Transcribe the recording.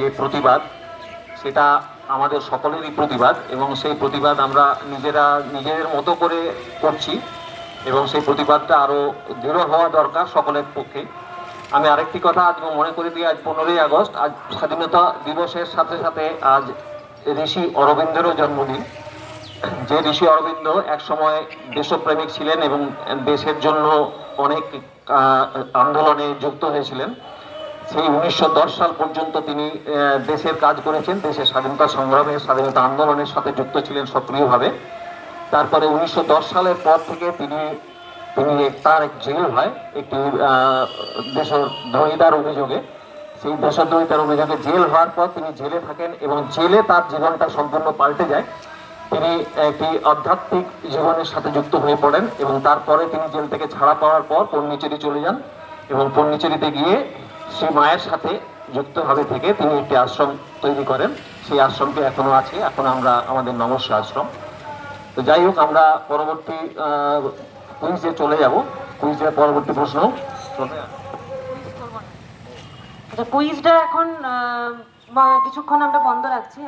যে প্রতিবাদ, সেটা আমাদের সকলেরই প্রতিবাদ এবং সেই প্রতিবাদ আমরা নিজেরা, নিজেদের মতো করে করছি এবং সেই প্রতিবাদটা আরও দৃঢ় হওয়া দরকার সকলের পক্ষে। আমি আরেকটি কথা আজ মনে করে দিই, আজ পনেরোই আগস্ট, আজ স্বাধীনতা দিবসের সাথে সাথে আজ ঋষি অরবিন্দেরও জন্মদিন। যে ঋষি অরবিন্দ একসময় দেশপ্রেমিক ছিলেন এবং দেশের জন্য অনেক আন্দোলনে যুক্ত হয়েছিলেন। সেই উনিশশো দশ সাল পর্যন্ত তিনি দেশের কাজ করেছেন দেশের স্বাধীনতা সংগ্রামে, স্বাধীনতা আন্দোলনের সাথে যুক্ত ছিলেন সক্রিয়ভাবে। তারপরে উনিশশো দশ সালের পর থেকে তিনি তিনি তার এক জেল হয়, একটি দেশদ্রোহিতার অভিযোগে। সেই দেশদ্রোহিতার অভিযোগে জেল হওয়ার পর তিনি জেলে থাকেন এবং জেলে তার জীবনটা সম্পূর্ণ পাল্টে যায়। তিনি একটি আধ্যাত্মিক জীবনের সাথে যুক্ত হয়ে পড়েন এবং তারপরে তিনি জেল থেকে ছাড়া পাওয়ার পর পন্ডিচেরি চলে যান এবং পন্ডিচেরিতে গিয়ে শ্রী মায়ের সাথে যুক্তভাবে থেকে তিনি একটি আশ্রম তৈরি করেন। সেই আশ্রমটি এখনও আছে। এখন আমরা আমাদের নমস্য আশ্রম। তো যাই হোক, আমরা পরবর্তী কুইজে চলে যাব। কুইজের পরবর্তী প্রশ্ন। আচ্ছা কুইজটা এখন কিছুক্ষণ আমরা বন্ধ রাখছি।